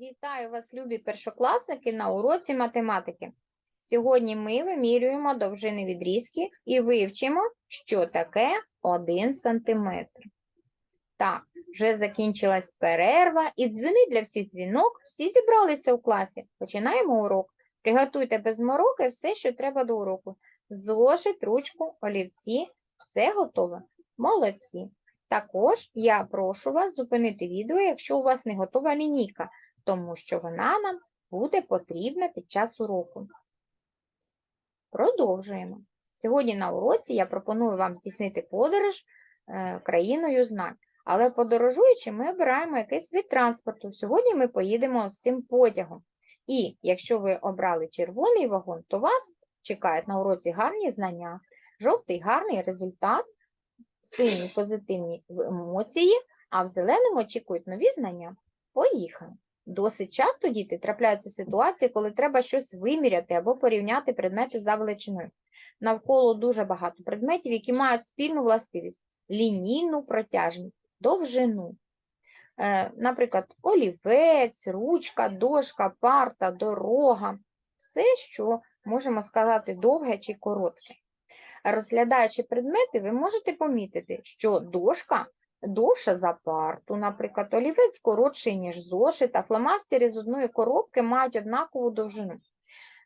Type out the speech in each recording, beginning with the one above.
Вітаю вас, любі першокласники, на уроці математики. Сьогодні ми вимірюємо довжини відрізки і вивчимо, що таке 1 см. Так, вже закінчилась перерва і дзвінить для всіх дзвінок. Всі зібралися у класі. Починаємо урок. Приготуйте без мороки все, що треба до уроку. Зошит, ручку, олівці. Все готове. Молодці. Також я прошу вас зупинити відео, якщо у вас не готова лінійка тому що вона нам буде потрібна під час уроку. Продовжуємо. Сьогодні на уроці я пропоную вам здійснити подорож е, країною знань. Але подорожуючи, ми обираємо якийсь вид транспорту. Сьогодні ми поїдемо з цим потягом. І якщо ви обрали червоний вагон, то вас чекають на уроці гарні знання, жовтий гарний результат, сині позитивні емоції, а в зеленому очікують нові знання. Поїхали! Досить часто, діти, трапляються ситуації, коли треба щось виміряти або порівняти предмети за величиною. Навколо дуже багато предметів, які мають спільну властивість лінійну протяжність, довжину. Е, Наприклад, олівець, ручка, дошка, парта, дорога все, що можемо сказати довге чи коротке. Розглядаючи предмети, ви можете помітити, що дошка довша за парту, наприклад, олівець коротший, ніж зошит, а фломастери з одної коробки мають однакову довжину.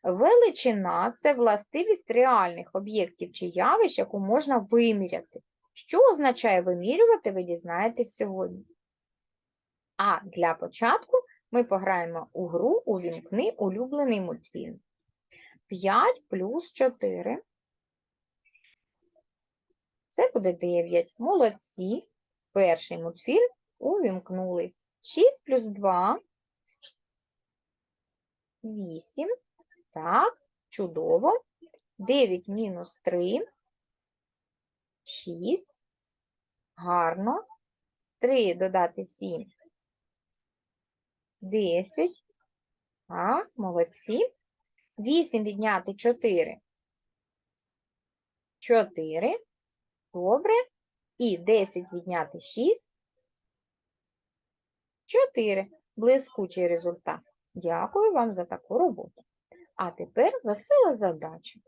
Величина це властивість реальних об'єктів чи явищ, яку можна виміряти. Що означає вимірювати, ви дізнаєтесь сьогодні. А для початку ми пограємо у гру Увімкни улюблений мультфільм. 5 плюс 4. Це буде 9. Молодці. Перший мультфільм увімкнули. 6 плюс 2. 8. Так, чудово. 9 мінус 3. 6. Гарно. 3 додати 7. 10. Так, молодці. 8 відняти 4. 4. Добре. І 10 відняти 6. 4. Блискучий результат. Дякую вам за таку роботу. А тепер весела задача.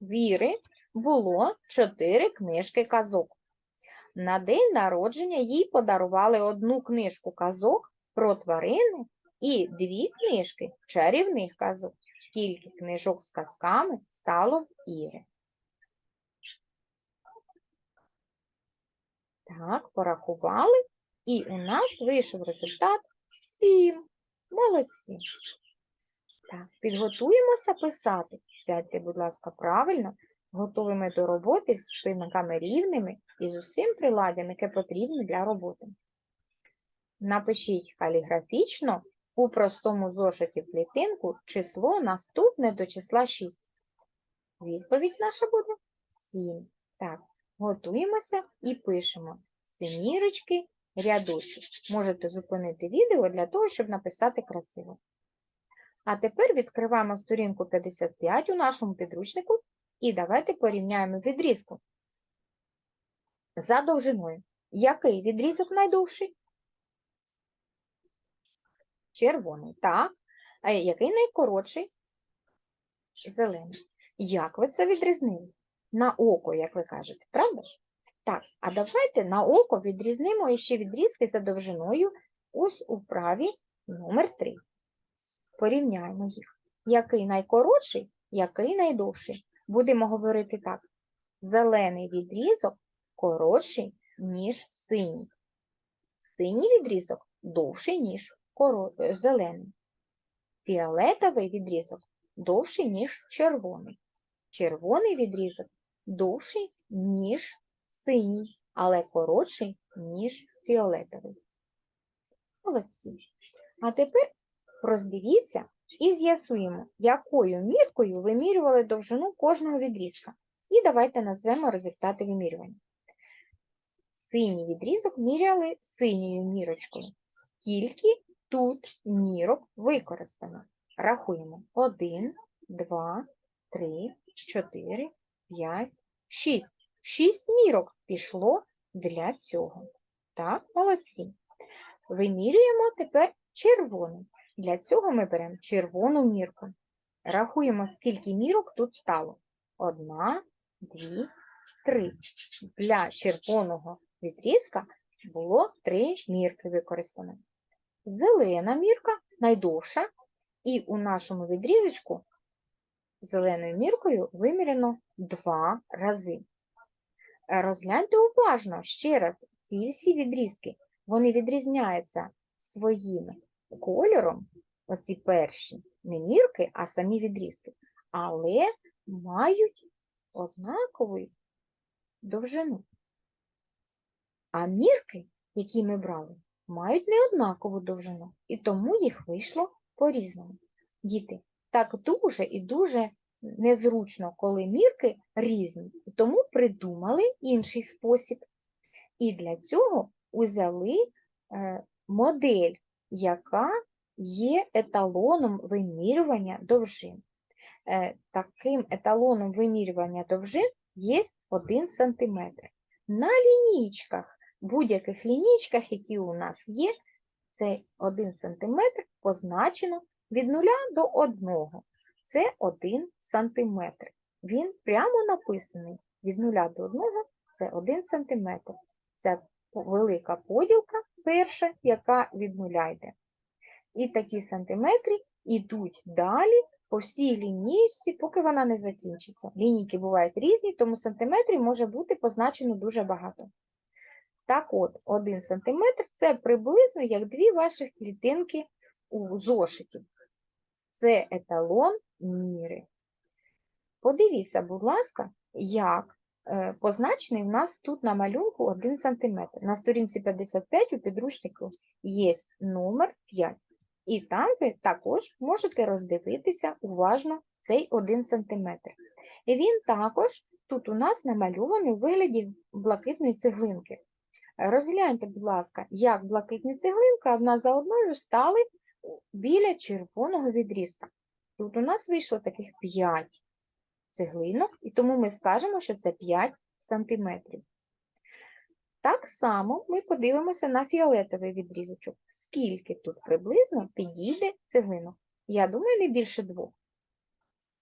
Віри було 4 книжки казок. На день народження їй подарували одну книжку казок про тварини і дві книжки чарівних казок. Скільки книжок з казками стало в Іри? Так, порахували, і у нас вийшов результат 7. Молодці. Так, підготуємося писати. Сядьте, будь ласка, правильно, готовими до роботи з спинками рівними і з усім приладдям, яке потрібно для роботи. Напишіть каліграфічно у простому зошиті в клітинку число наступне до числа 6. Відповідь наша буде 7. Так, готуємося і пишемо семірочки, рядочок. Можете зупинити відео для того, щоб написати красиво. А тепер відкриваємо сторінку 55 у нашому підручнику і давайте порівняємо відрізку. За довжиною. Який відрізок найдовший? Червоний. Так. А який найкоротший? Зелений. Як ви це відрізнили? На око, як ви кажете, правда ж? Так, а давайте на око відрізнимо ще відрізки за довжиною ось у вправі номер 3. Порівняємо їх. Який найкоротший, який найдовший. Будемо говорити так. Зелений відрізок коротший, ніж синій. Синій відрізок довший, ніж зелений. Фіолетовий відрізок довший, ніж червоний. Червоний відрізок довший, ніж синій, але коротший, ніж фіолетовий. Молодці. А тепер роздивіться і з'ясуємо, якою міркою вимірювали довжину кожного відрізка. І давайте назвемо результати вимірювання. Синій відрізок міряли синьою мірочкою. Скільки тут мірок використано? Рахуємо 1, 2, 3, 4, 5, 6. Шість мірок пішло для цього. Так, молодці. Вимірюємо тепер червоним. Для цього ми беремо червону мірку. Рахуємо, скільки мірок тут стало. Одна, дві, три. Для червоного відрізка було три мірки використано. Зелена мірка найдовша, і у нашому відрізочку зеленою міркою виміряно два рази. Е, Розгляньте уважно ще раз ці всі відрізки. Вони відрізняються своїм кольором, оці перші, не мірки, а самі відрізки, але мають однакову довжину. А мірки, які ми брали, мають неоднакову довжину, і тому їх вийшло по-різному. Діти, так дуже і дуже незручно, коли мірки різні, і тому придумали інший спосіб. І для цього узяли е, модель, яка є еталоном вимірювання довжин. Е, Таким еталоном вимірювання довжин є 1 см. На лінійках, будь-яких лінійках, які у нас є, цей 1 см позначено від 0 до 1. Це 1 см. Він прямо написаний від 0 до 1 це 1 см. Це велика поділка перша, яка від нуля йде. І такі сантиметри йдуть далі по всій лінійці, поки вона не закінчиться. Лінійки бувають різні, тому сантиметрів може бути позначено дуже багато. Так от, 1 см це приблизно як дві ваші клітинки у зошиті. Це еталон міри. Подивіться, будь ласка, як е, позначений в нас тут на малюнку 1 см. На сторінці 55 у підручнику є номер 5. І там ви також можете роздивитися уважно цей 1 см. І він також тут у нас намальований у вигляді блакитної цеглинки. Розгляньте, будь ласка, як блакитні цеглинки одна за одною стали біля червоного відрізка. Тут у нас вийшло таких 5 цеглинок, і тому ми скажемо, що це 5 сантиметрів. Так само ми подивимося на фіолетовий відрізочок. Скільки тут приблизно підійде цеглинок? Я думаю, не більше двох.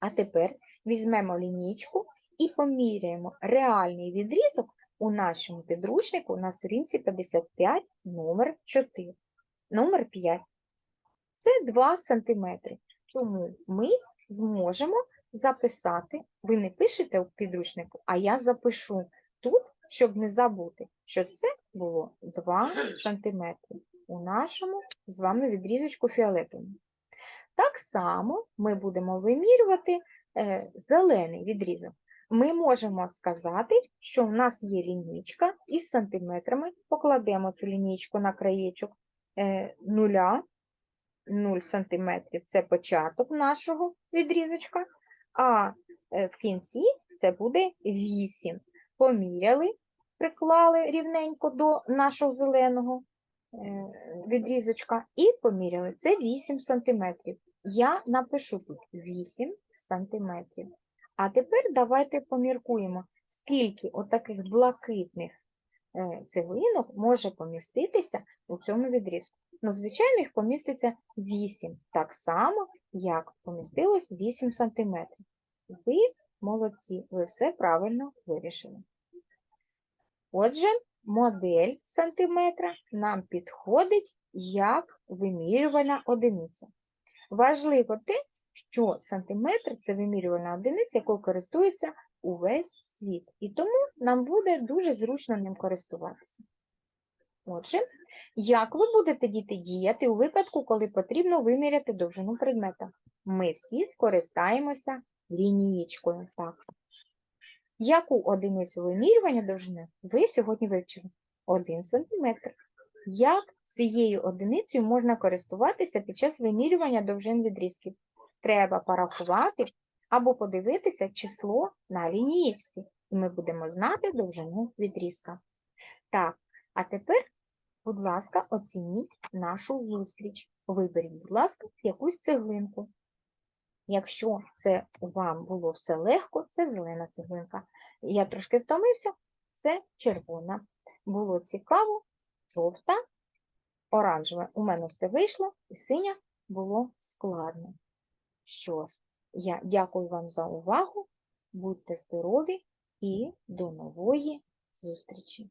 А тепер візьмемо лінійку і поміряємо реальний відрізок у нашому підручнику на сторінці 55, номер 4. Номер 5. Це 2 см. Тому ми зможемо записати, ви не пишете у підручнику, а я запишу тут, щоб не забути, що це було 2 см у нашому з вами відрізочку фіолетовому. Так само ми будемо вимірювати е, зелений відрізок. Ми можемо сказати, що у нас є лінійка із сантиметрами, покладемо цю лінійку на краєчок е, нуля, 0 см це початок нашого відрізочка, а е, в кінці це буде 8. Поміряли, приклали рівненько до нашого зеленого е, відрізочка і поміряли. Це 8 см. Я напишу тут 8 см. А тепер давайте поміркуємо, скільки отаких блакитних е, цеглинок може поміститися у цьому відрізку. Ну, звичайно, їх поміститься 8, так само, як помістилось 8 см. Ви молодці, ви все правильно вирішили. Отже, модель сантиметра нам підходить як вимірювальна одиниця. Важливо те, що сантиметр це вимірювальна одиниця, якою користується увесь світ. І тому нам буде дуже зручно ним користуватися. Отже, як ви будете діти діяти у випадку, коли потрібно виміряти довжину предмета? Ми всі скористаємося лінієчкою. Так. Яку одиницю вимірювання довжини ви сьогодні вивчили? 1 см. Як цією одиницею можна користуватися під час вимірювання довжин відрізків? Треба порахувати або подивитися число на лінієчці, і ми будемо знати довжину відрізка. Так, а тепер, будь ласка, оцініть нашу зустріч. Виберіть, будь ласка, якусь цеглинку. Якщо це вам було все легко, це зелена цеглинка. Я трошки втомився, це червона. Було цікаво, жовта, оранжева. У мене все вийшло, і синя було складно. Що ж, я дякую вам за увагу, будьте здорові і до нової зустрічі!